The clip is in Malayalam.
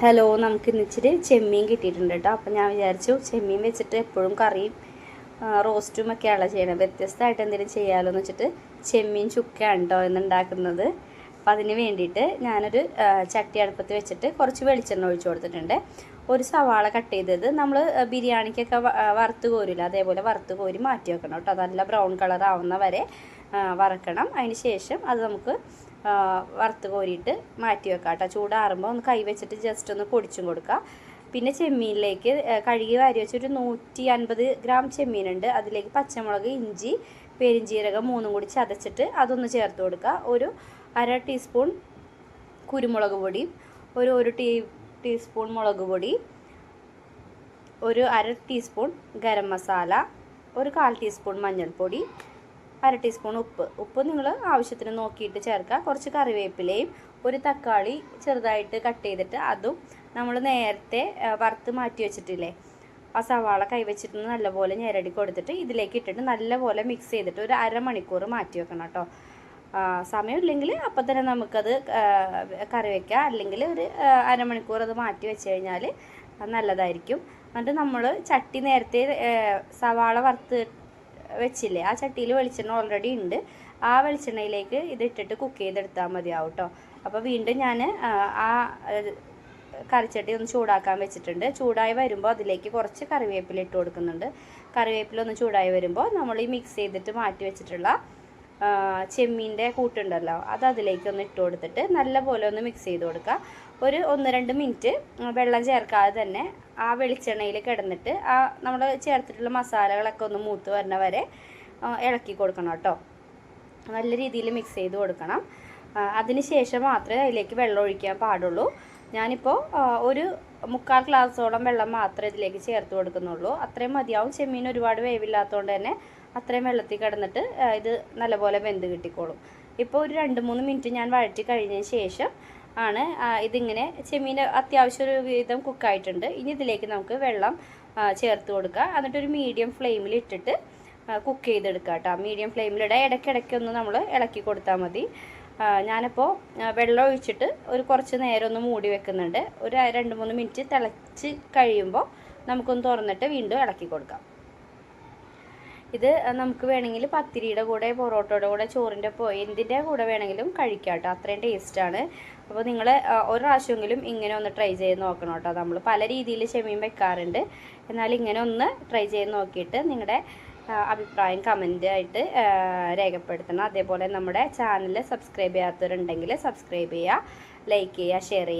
ഹലോ നമുക്ക് ഇന്ന് ഇച്ചിരി ചെമ്മീൻ കിട്ടിയിട്ടുണ്ട് കേട്ടോ. അപ്പം ഞാൻ വിചാരിച്ചു ചെമ്മീൻ വെച്ചിട്ട് എപ്പോഴും കറിയും റോസ്റ്റും ഒക്കെയാണല്ലോ ചെയ്യണത് വ്യത്യസ്തമായിട്ട് എന്തെങ്കിലും ചെയ്യാമല്ലോ എന്ന് വെച്ചിട്ട് ചെമ്മീൻ ചുക്കയാണ് കേട്ടോ ഇന്നുണ്ടാക്കുന്നത് അപ്പം അതിന് വേണ്ടിയിട്ട് ഞാനൊരു ചട്ടി അടുപ്പത്ത് വെച്ചിട്ട് കുറച്ച് വെളിച്ചെണ്ണ ഒഴിച്ചു കൊടുത്തിട്ടുണ്ട്. ഒരു സവാള കട്ട് ചെയ്തത് നമ്മൾ ബിരിയാണിക്കൊക്കെ വറുത്ത് കോരില്ല അതേപോലെ വറുത്ത് കോരി മാറ്റി വെക്കണം കേട്ടോ. നല്ല ബ്രൗൺ കളർ ആവുന്ന വരെ വറക്കണം. അതിന് ശേഷം അത് നമുക്ക് വറുത്ത് കോരിയിട്ട് മാറ്റി വെക്കാം കേട്ടോ. ചൂടാറുമ്പോൾ ഒന്ന് കൈ വെച്ചിട്ട് ജസ്റ്റ് ഒന്ന് പൊടിച്ചും കൊടുക്കുക പിന്നെ ചെമ്മീനിലേക്ക് കഴുകി വാരി വെച്ചൊരു നൂറ്റി അൻപത് ഗ്രാം ചെമ്മീനുണ്ട്. അതിലേക്ക് പച്ചമുളക് ഇഞ്ചി പെരിഞ്ചീരകം മൂന്നും കൂടി ചതച്ചിട്ട് അതൊന്ന് ചേർത്ത് കൊടുക്കുക. ഒരു അര ടീസ്പൂൺ കുരുമുളക് പൊടി ഒരു ഒരു ടീ ടീസ്പൂൺ മുളക് പൊടി ഒരു അര ടീസ്പൂൺ ഗരം മസാല ഒരു കാൽ ടീസ്പൂൺ മഞ്ഞൾപ്പൊടി അര ടീസ്പൂൺ ഉപ്പ്. ഉപ്പ് നിങ്ങൾ ആവശ്യത്തിന് നോക്കിയിട്ട് ചേർക്കുക. കുറച്ച് കറിവേപ്പിലയും ഒരു തക്കാളി ചെറുതായിട്ട് കട്ട് ചെയ്തിട്ട് അതും നമ്മൾ നേരത്തെ വറുത്ത് മാറ്റി വെച്ചിട്ടില്ലേ ആ സവാള കൈവച്ചിട്ട് നല്ലപോലെ ഞെരടി കൊടുത്തിട്ട് ഇതിലേക്ക് ഇട്ടിട്ട് നല്ലപോലെ മിക്സ് ചെയ്തിട്ട് ഒരു അരമണിക്കൂർ മാറ്റി വെക്കണം കേട്ടോ. സമയമില്ലെങ്കിൽ അപ്പം തന്നെ നമുക്കത് കറി വയ്ക്കാം അല്ലെങ്കിൽ ഒരു അരമണിക്കൂർ അത് മാറ്റി വെച്ച് കഴിഞ്ഞാൽ നല്ലതായിരിക്കും. എന്നിട്ട് നമ്മൾ ചട്ടി നേരത്തെ സവാള വറുത്ത് വെച്ചില്ലേ ആ ചട്ടിയിൽ വെളിച്ചെണ്ണ ഓൾറെഡി ഉണ്ട്. ആ വെളിച്ചെണ്ണയിലേക്ക് ഇത് ഇട്ടിട്ട് കുക്ക് ചെയ്തെടുത്താൽ മതിയാവും കേട്ടോ അപ്പോൾ വീണ്ടും ഞാൻ ആ കറിച്ചട്ടി ഒന്ന് ചൂടാക്കാൻ വെച്ചിട്ടുണ്ട്. ചൂടായി വരുമ്പോൾ അതിലേക്ക് കുറച്ച് കറിവേപ്പില ഇട്ട് കൊടുക്കുന്നുണ്ട്. കറിവേപ്പില ഒന്ന് ചൂടായി വരുമ്പോൾ നമ്മൾ ഈ മിക്സ് ചെയ്തിട്ട് മാറ്റി വെച്ചിട്ടുള്ള ചെമ്മീന്റെ കൂട്ടുണ്ടല്ലോ അത് അതിലേക്ക് ഒന്ന് ഇട്ട് കൊടുത്തിട്ട് നല്ലപോലെ ഒന്ന് മിക്സ് ചെയ്ത് കൊടുക്കുക. ഒരു ഒന്ന് രണ്ട് മിനിറ്റ് വെള്ളം ചേർക്കാതെ തന്നെ ആ വെളിച്ചെണ്ണയിൽ കിടന്നിട്ട് ആ നമ്മൾ ചേർത്തിട്ടുള്ള മസാലകളൊക്കെ ഒന്ന് മൂത്ത് വരണ വരെ ഇളക്കി കൊടുക്കണം കേട്ടോ. നല്ല രീതിയിൽ മിക്സ് ചെയ്ത് കൊടുക്കണം. അതിന് ശേഷം മാത്രമേ അതിലേക്ക് വെള്ളം ഒഴിക്കാൻ പാടുള്ളൂ. ഞാനിപ്പോൾ ഒരു മുക്കാൽ ഗ്ലാസോളം വെള്ളം മാത്രമേ ഇതിലേക്ക് ചേർത്ത് കൊടുക്കുന്നുള്ളൂ. അത്രയും മതിയാവും. ചെമ്മീൻ ഒരുപാട് വേവില്ലാത്തതുകൊണ്ട് തന്നെ അത്രയും വെള്ളത്തിൽ കിടന്നിട്ട് ഇത് നല്ലപോലെ വെന്ത് കിട്ടിക്കോളും. ഇപ്പോൾ ഒരു രണ്ട് മൂന്ന് മിനിറ്റ് ഞാൻ വഴറ്റി കഴിഞ്ഞതിന് ശേഷം ആണ് ഇതിങ്ങനെ ചെമ്മീൻ അത്യാവശ്യം ഒരു വിധം കുക്കായിട്ടുണ്ട്. ഇനി ഇതിലേക്ക് നമുക്ക് വെള്ളം ചേർത്ത് കൊടുക്കുക എന്നിട്ട് ഒരു മീഡിയം ഫ്ലെയിമിൽ ഇട്ടിട്ട് കുക്ക് ചെയ്തെടുക്കുക കേട്ടോ. മീഡിയം ഫ്ലെയിമിലിടാം. ഇടയ്ക്കിടയ്ക്ക് ഒന്ന് നമ്മൾ ഇളക്കി കൊടുത്താൽ മതി. ഞാനിപ്പോൾ വെള്ളം ഒഴിച്ചിട്ട് ഒരു കുറച്ച് നേരം ഒന്ന് മൂടി വെക്കുന്നുണ്ട്. ഒരു രണ്ട് മൂന്ന് മിനിറ്റ് തിളച്ച് കഴിയുമ്പോൾ നമുക്കൊന്ന് തുറന്നിട്ട് വീണ്ടും ഇളക്കി കൊടുക്കാം. ഇത് നമുക്ക് വേണമെങ്കിൽ പത്തിരിയുടെ കൂടെ പൊറോട്ടയുടെ കൂടെ ചോറിന്റെ എന്തിന്റെ കൂടെ വേണമെങ്കിലും കഴിക്കാം കേട്ടോ. അത്രയും ടേസ്റ്റാണ് അപ്പോൾ നിങ്ങൾ ഒരു പ്രാവശ്യമെങ്കിലും ഇങ്ങനെ ഒന്ന് ട്രൈ ചെയ്ത് നോക്കണം കേട്ടോ. നമ്മൾ പല രീതിയിൽ ചെമ്മീൻ വെക്കാറുണ്ട്. എന്നാൽ ഇങ്ങനെ ഒന്ന് ട്രൈ ചെയ്ത് നോക്കിയിട്ട് നിങ്ങളുടെ അഭിപ്രായം കമന്റ് ആയിട്ട് രേഖപ്പെടുത്തണം. അതേപോലെ നമ്മുടെ ചാനൽ സബ്സ്ക്രൈബ് ചെയ്യാത്തവരുണ്ടെങ്കിൽ സബ്സ്ക്രൈബ് ചെയ്യുക ലൈക്ക് ചെയ്യുക ഷെയർ ചെയ്യുക.